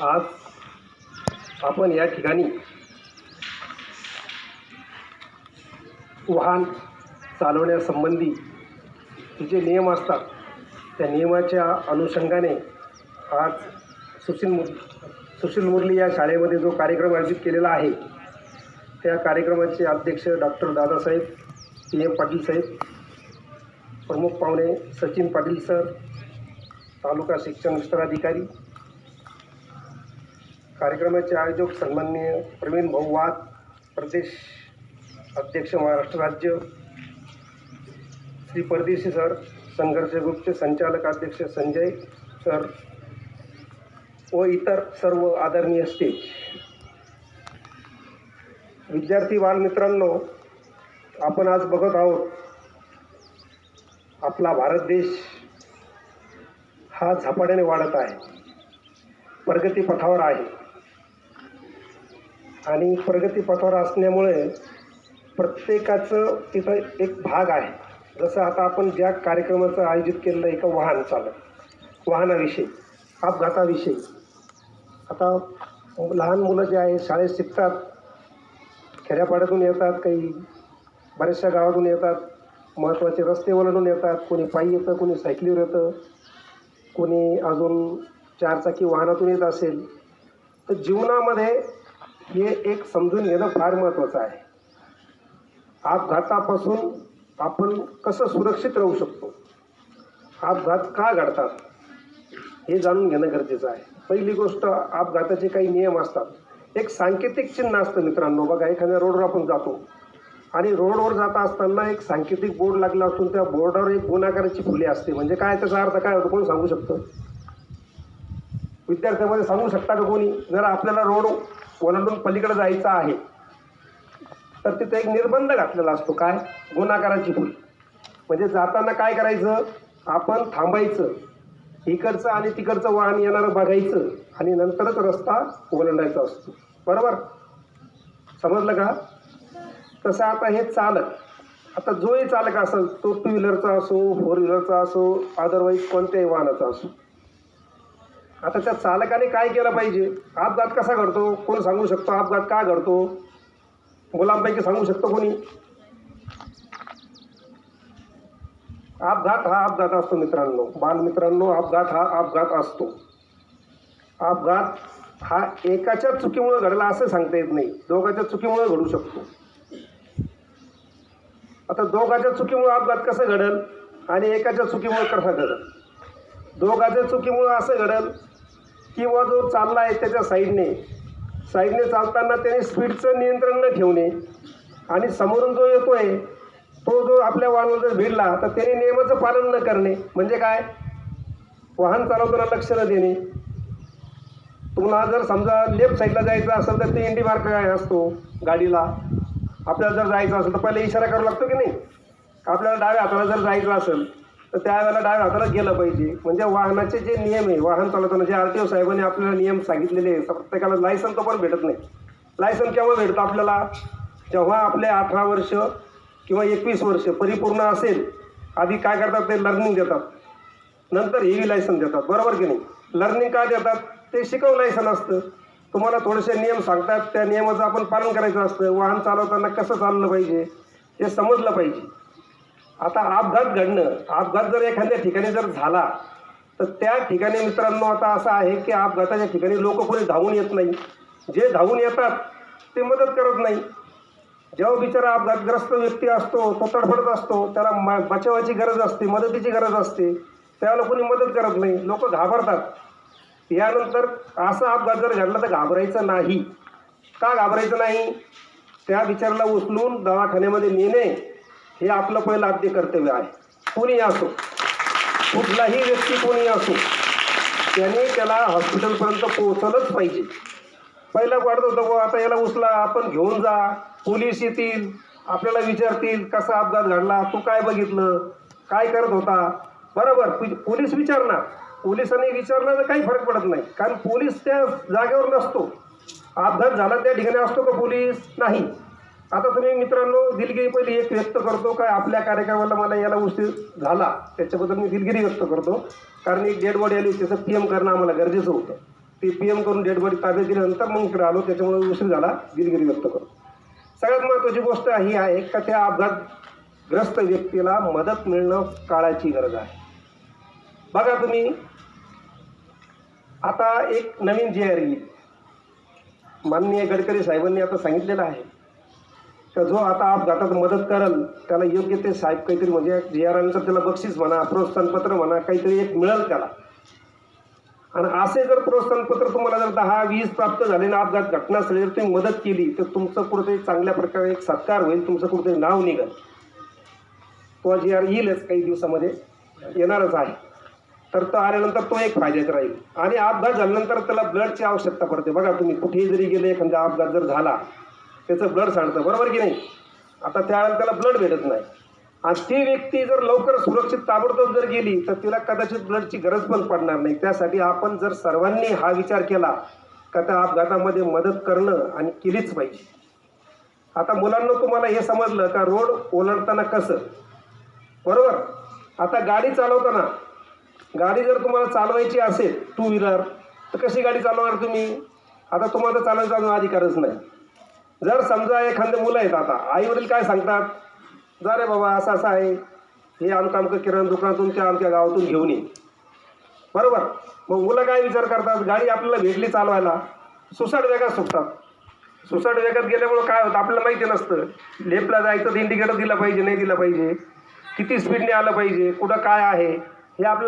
आज आपण या ठिकाणी वाहन चालवण्यासंबंधी जे नियम असतात त्या नियमाच्या अनुषंगाने आज सुशील मुर सुशील मुरली या शाळेमध्ये जो कार्यक्रम आयोजित केलेला आहे त्या कार्यक्रमाचे अध्यक्ष doctor Dadasaheb P M Patil साहेब प्रमुख पाहुणे सचिन पाटील सर तालुका शिक्षण विस्ताराधिकारी कार्यक्रमाचे आयोजक सन्माननीय प्रवीण भाऊ वाघ प्रदेश अध्यक्ष महाराष्ट्र राज्य श्री परदेशी सर संघर्ष ग्रुपचे संचालक अध्यक्ष संजय सर व इतर सर्व आदरणीय स्टेज विद्यार्थी बालमित्रांनो आपण आज बघत आहोत आपला भारत देश हा झपाट्याने वाढत आहे प्रगतीपथावर आहे. आणि प्रगतीपथावर असल्यामुळे प्रत्येकाचं तिथं एक भाग आहे. जसं आता आपण ज्या कार्यक्रमाचं आयोजित केलेलं आहे एका वाहन चालक वाहनाविषयी अपघाताविषयी. आता लहान मुलं जे आहे शाळेत शिकतात खेड्यापाड्यातून येतात काही बऱ्याचशा गावातून येतात महत्त्वाचे रस्ते ओलांडून येतात कोणी पायी येतं कोणी सायकलीवर येतं कोणी अजून चारचाकी वाहनातून येत असेल. तर जीवनामध्ये हे एक समजून घेणं फार महत्त्वाचं आहे. अपघातापासून आपण कसं सुरक्षित राहू शकतो? अपघात का घडतात? हे जाणून घेणं गरजेचं आहे. पहिली गोष्ट अपघाताचे काही नियम असतात. एक सांकेतिक चिन्ह असतं मित्रांनो. बघा एखाद्या रोडवर आपण जातो. आणि रोडवर जात असताना एक सांकेतिक बोर्ड लागला असून त्या बोर्डावर एक गुणाकाराची फुले असते. म्हणजे काय त्याचा अर्थ काय होतो? कोण सांगू शकतं? विद्यार्थ्यामध्ये सांगू शकता का कोणी? जर आपल्याला रोड ओलांडून पलीकडे जायचं आहे. तर तिथे एक निर्बंध घातलेला असतो. काय? गुणाकाराची फुल म्हणजे जाताना काय करायचं? आपण थांबायचं. इकडचं आणि तिकडचं वाहन येणारं बघायचं आणि नंतरच रस्ता ओलांडायचा असतो. बरोबर? समजलं का? तसं आता हे चालक आता जोही चालक असेल तो टू व्हीलरचा असो फोर व्हीलरचा असो अदरवाईज कोणत्याही वाहनाचा असो आता त्या चालकाने काय केलं पाहिजे? अपघात कसा घडतो? कोण सांगू शकतो अपघात का घडतो? मुलांपैकी सांगू शकतो कोणी? अपघात हा अपघात असतो मित्रांनो. बालमित्रांनो अपघात हा अपघात असतो. अपघात हा एकाच्या चुकीमुळे घडला असं सांगता येत नाही. दोघाच्या चुकीमुळे घडू शकतो. आता दोघाच्या चुकीमुळे अपघात कसं घडल आणि एकाच्या चुकीमुळे कसा घडल? दोघाच्या चुकीमुळे असं घडल किंवा जो चालला आहे त्याच्या साईडने. साईडने चालताना त्याने स्पीडचं नियंत्रण न ठेवणे. आणि समोरून जो येतो आहे तो जो आपल्या वाहनाला जर भिडला तर त्याने नियमाचं पालन न करणे. म्हणजे काय? वाहन चालवताना लक्ष न देणे. तुम्हाला जर समजा लेफ्ट साईडला जायचं असेल तर ते इंडी मार्क काय असतो? गाडीला. आपल्याला जर जायचं असेल तर पहिले इशारा करावा लागतो की नाही? आपल्याला डाव्या हाताला जर जायचं असेल तर त्यावेळेला डाव्या हाताला गेलं पाहिजे. म्हणजे वाहनाचे जे नियम आहे वाहन चालवताना जे आर टी ओ साहेबांनी आपल्याला नियम सांगितलेले आहेत प्रत्येकाला लायसन तो पण भेटत नाही. लायसन केव्हा भेटतं आपल्याला? जेव्हा आपले अठरा वर्ष किंवा एकवीस वर्ष परिपूर्ण असेल आधी काय करतात? ते लर्निंग देतात. नंतर हेवी लायसन देतात. बरोबर की नाही? लर्निंग काय देतात? ते शिकव लायसन असतं. तुम्हाला थोडेसे नियम सांगतात. त्या नियमाचं आपण पालन करायचं असतं. वाहन चालवताना कसं चाललं पाहिजे? हे समजलं पाहिजे. आता अपघात घडणं अपघात जर एखाद्या ठिकाणी जर झाला तर त्या ठिकाणी मित्रांनो आता असं आहे की अपघाताच्या ठिकाणी लोक कोणी धावून येत नाही. जे धावून येतात ते मदत करत नाही. जेव्हा बिचारा अपघातग्रस्त व्यक्ती असतो तो तडफडत असतो त्याला मा बचावाची गरज असते मदतीची गरज असते त्याला कोणी मदत करत नाही. लोक घाबरतात. यानंतर असा अपघात जर घडला तर घाबरायचं नाही. का घाबरायचं नाही? त्या बिचाराला उचलून दवाखान्यामध्ये नेणे हे आपलं पहिलं आद्य कर्तव्य आहे. कोणी असो कुठलाही व्यक्ती कोणी असो त्याने त्याला हॉस्पिटलपर्यंत पोहोचलंच पाहिजे. पहिलं वाटत होतं बुवा आता याला उचला आपण घेऊन जा पोलीस येतील आपल्याला विचारतील कसा अपघात घडला तू काय बघितलं काय करत होता? बरोबर पु- पोलीस विचारणार. पोलिसांनी विचारणार तर काही फरक पडत नाही. कारण पोलीस त्या जागेवर नसतो. अपघात झाला त्या ठिकाणी असतो का पोलीस? नाही. आता तुम्ही मित्रांनो दिलगिरी पहिली एक व्यक्त करतो. काय आपल्या कार्यक्रमाला मला याला उशीर झाला. त्याच्याबद्दल मी दिलगिरी व्यक्त करतो. कारण एक डेड बॉडी आली त्याचं पी एम करणं आम्हाला गरजेचं होतं. ते पी एम करून डेड बॉडी ताब्यात दिल्यानंतर मग इकडे आलो. त्याच्यामुळे उशीर झाला. दिलगिरी व्यक्त करतो. सगळ्यात महत्त्वाची गोष्ट ही आहे का त्या अपघातग्रस्त व्यक्तीला मदत मिळणं काळाची गरज आहे. बघा तुम्ही. आता एक नवीन जी आर येईल माननीय गडकरी साहेबांनी आता सांगितलेलं आहे. तर जो आता अपघातात मदत करल त्याला योग्य ते साहेब काहीतरी म्हणजे जी आर आल्यानंतर त्याला बक्षीस म्हणा प्रोत्साहनपत्र म्हणा काहीतरी एक मिळेल त्याला. आणि असे जर प्रोत्साहनपत्र तुम्हाला जर दहा वीस प्राप्त झाले ना अपघात घटनास्थळी जर तुम्ही मदत केली तर तुमचं कुठेतरी चांगल्या प्रकारे एक सत्कार होईल तुमचं कुठेतरी नाव निघेल. तो जी आर येईलच काही दिवसामध्ये येणारच आहे. तर तो आल्यानंतर तो एक फायद्याचा राहील. आणि अपघात झाल्यानंतर त्याला ब्लडची आवश्यकता पडते. बघा तुम्ही कुठेही जरी गेले एखादा अपघात जर झाला त्याचं ब्लड सांडतं. बरोबर की नाही? आता त्यावेळेला त्याला ब्लड भेटत नाही. आणि ती व्यक्ती जर लवकर सुरक्षित ताबडतोब जर गेली तर तिला कदाचित ब्लडची गरज पण पडणार नाही. त्यासाठी आपण जर सर्वांनी हा विचार केला का त्या अपघातामध्ये मदत करणं आणि केलीच पाहिजे. आता मुलांना तुम्हाला हे समजलं का रोड ओलांडताना कसं? बरोबर? आता गाडी चालवताना गाडी जर तुम्हाला चालवायची असेल टू व्हीलर तर कशी गाडी चालवणार तुम्ही? आता तुम्हाला चालवायचा अधिकारच नाही. जर समजा एखादं मुलं आहेत आता आई वडील काय सांगतात? जा रे बाबा असं असं आहे. हे आमकं आमकं किराणा दुकानातून त्या आमच्या गावातून घेऊन ये. बरोबर? मग मुलं काय विचार करतात? गाडी आपल्याला भेटली चालवायला. सुसाट वेगात सुटतात. सुसाट वेगात गेल्यामुळं काय होतं? आपल्याला माहिती नसतं. लेपला जायचं तर इंडिकेटर दिला पाहिजे नाही दिला पाहिजे. किती स्पीडने आलं पाहिजे? कुठं काय आहे? हे आपल्याला